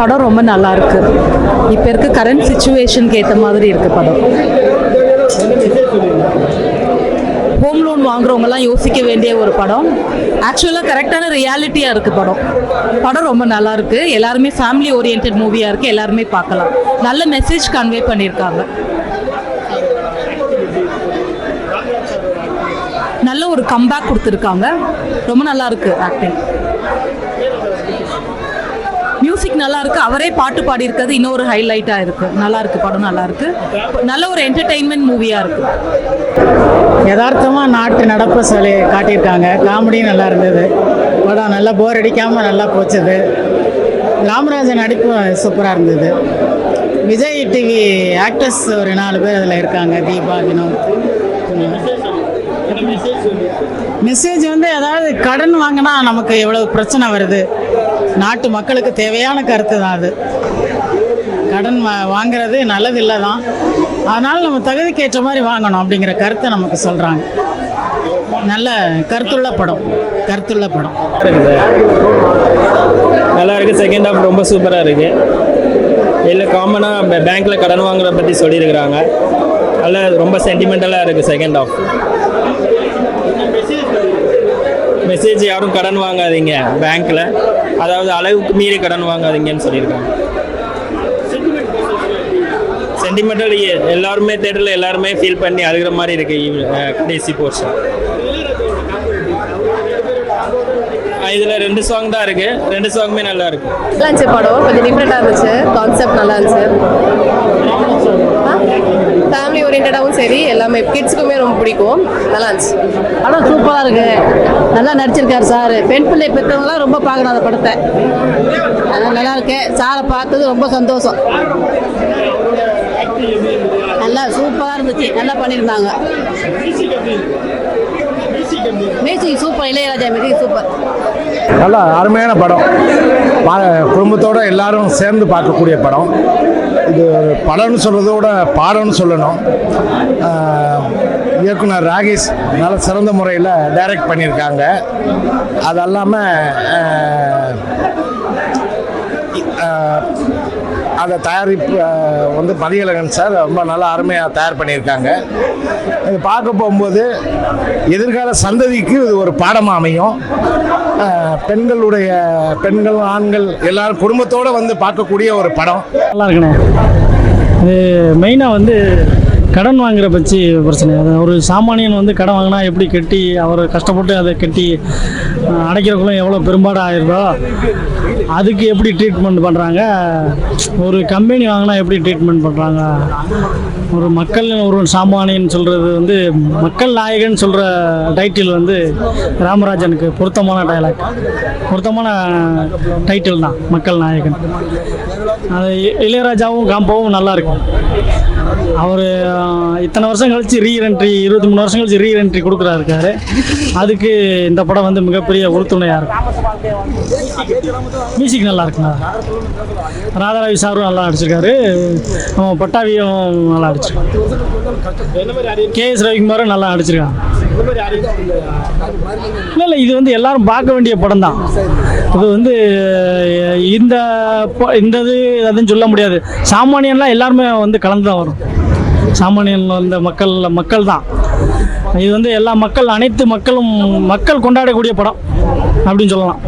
படம் ரொம்ப நல்லா இருக்கு. இப்போ இருக்க கரண்ட் சுச்சுவேஷனுக்கு ஏற்ற மாதிரி இருக்கு படம். ஹோம் லோன் வாங்குறவங்கலாம் யோசிக்க வேண்டிய ஒரு படம். ஆக்சுவலாக கரெக்டான ரியாலிட்டியாக இருக்குது படம். படம் ரொம்ப நல்லா இருக்கு. எல்லாருமே ஃபேமிலி ஓரியன்ட் மூவியாக இருக்குது எல்லாருமே பார்க்கலாம். நல்ல மெசேஜ் கன்வே பண்ணியிருக்காங்க நல்ல ஒரு கம்பேக் கொடுத்துருக்காங்க. ரொம்ப நல்லா இருக்கு ஆக்டிங் மியூசிக் நல்லா இருக்கு அவரே பாட்டு பாடி இருக்கிறது இன்னொரு ஹைலைட்டா இருக்கு. நல்லா இருக்கு படம் நல்லா இருக்கு நல்ல ஒரு என்டர்டெயின்மெண்ட் மூவியா இருக்கு. யதார்த்தமா நாட்டு நடப்பு சொல்லி காட்டியிருக்காங்க. காமெடியும் நல்லா இருந்தது. படம் நல்லா போர் அடிக்காமல் நல்லா போச்சுது. ராமராஜன் நடிப்பு சூப்பராக இருந்தது. விஜய் டிவி ஆக்டர்ஸ் ஒரு நாலு பேர் அதில் இருக்காங்க. தீபா வினோத். மெசேஜ் வந்து அதாவது கடன் வாங்கினா நமக்கு எவ்வளோ பிரச்சனை வருது? நாட்டு மக்களுக்கு தேவையான கருத்து தான் அது. கடன் வா வாங்குறது நல்லது இல்லை தான். அதனால் நம்ம தகுதிக்கு ஏற்ற மாதிரி வாங்கணும் அப்படிங்கிற கருத்தை நமக்கு சொல்கிறாங்க நல்ல கருத்துள்ள படம். கருத்துள்ள படம். நல்லா இருக்குது செகண்ட் ஹாஃப் ரொம்ப சூப்பராக இருக்குது இல்லை காமனாக பேங்க்கில் கடன் வாங்குறத பற்றி சொல்லியிருக்கிறாங்க நல்ல ரொம்ப சென்டிமெண்டலாக இருக்குது செகண்ட் ஹாஃப் மெசேஜ் யாரும் கடன் வாங்காதீங்க. பேங்க்கில் அதாவது அளவுக்கு மீறி கடன் வாங்காதீங்கன்னு சொல்லியிருக்காங்க. சென்டிமெண்டல் எல்லாருமே தேட்டரில் எல்லாருமே ஃபீல் பண்ணி அழுகிற மாதிரி இருக்கு கடைசி போர்ஷன் இதில் ரெண்டு சாங் தான் இருக்கு. ரெண்டு சாங்குமே நல்லா இருக்கு. நல்லா இருந்துச்சு படம். கொஞ்சம் டிஃப்ரெண்ட்டாக இருந்துச்சு. கான்செப்ட் நல்லா இருந்துச்சு. ஃபேமிலி ஓரியன்டாகவும் சரி. எல்லாமே கிட்ஸுக்குமே ரொம்ப பிடிக்கும். நல்லா இருந்துச்சு. படம் சூப்பராக இருக்கு. நல்லா நடிச்சிருக்காரு சார். பெண் பிள்ளை பெற்றவங்களாம் ரொம்ப பார்க்கணும் அந்த படத்தை. அதனால் நல்லா இருக்கு. சாரை பார்த்தது ரொம்ப சந்தோஷம். நல்லா சூப்பராக இருந்துச்சு. நல்லா பண்ணியிருந்தாங்க. Music super Ilaiyaraaja music super நல்லா அருமையான படம். குடும்பத்தோடு எல்லாரும் சேர்ந்து பார்க்கக்கூடிய படம். இது ஒரு படம்னு சொல்கிறதோட பாடம்னு சொல்லணும். இயக்குனர் ராகேஷ் நல்ல சிறந்த முறையில் டைரக்ட் பண்ணியிருக்காங்க. அது அல்லாமல் அந்த தயாரிப்பு வந்து மதியழகன் சார் ரொம்ப நல்லா அருமையாக தயார் பண்ணியிருக்காங்க. இது பார்க்க போகும்போது எதிர்கால சந்ததிக்கு இது ஒரு பாடமாக அமையும். பெண்களுடைய பெண்கள் ஆண்கள் எல்லாரும் குடும்பத்தோடு வந்து பார்க்கக்கூடிய ஒரு படம். நல்லா இருக்குண்ணே இது மெயினாக வந்து கடன் வாங்குற பற்றி பிரச்சனை. அது ஒரு சாமானியன் வந்து கடன் வாங்கினா எப்படி கட்டி அவர் கஷ்டப்பட்டு அதை கட்டி அடைக்கிறக்குள்ள எவ்வளோ பெரும்பாடு ஆயிருதோ அதுக்கு எப்படி ட்ரீட்மெண்ட் பண்ணுறாங்க ஒரு கம்பெனி வாங்கினா எப்படி ட்ரீட்மெண்ட் பண்ணுறாங்க ஒரு மக்கள் ஒரு சாமானியன் சொல்கிறது வந்து மக்கள் நாயகன் சொல்கிற டைட்டில் வந்து ராமராஜனுக்கு பொருத்தமான டைலாக் பொருத்தமான டைட்டில் தான் மக்கள் நாயகன். அது இ- இளையராஜாவும் காம்பாவும் நல்லா இருக்கும். அவர் இத்தனை வருஷம் கழிச்சு ரீ என்ட்ரி இருபத்தி மூணு வருஷம் கழிச்சு ரீ என்ட்ரி கொடுக்குறாருக்காரு. அதுக்கு இந்த படம் வந்து மிகப்பெரிய உறுதுணையாக இருக்கும். மியூசிக் நல்லா இருக்குண்ணா. ராதாராவி சாரும் நல்லா அடிச்சிருக்காரு நம்ம பட்டாவியும் நல்லா நடிச்சிருக்காரு கே எஸ் ரவிக்குமாரும் நல்லா அடிச்சிருக்காங்க இல்லை இல்லை இது வந்து எல்லாரும் பார்க்க வேண்டிய படம் தான். இது வந்து இந்த ப- இந்த இது அதுன்னு சொல்ல முடியாது. சாமானியன்லாம் எல்லாருமே வந்து கலந்து தான் வரும். சாமானியன் வந்த மக்கள் மக்கள் தான் இது வந்து எல்லா மக்கள் அனைத்து மக்களும் மக்கள் கொண்டாடக்கூடிய படம் அப்படின்னு சொல்லலாம்.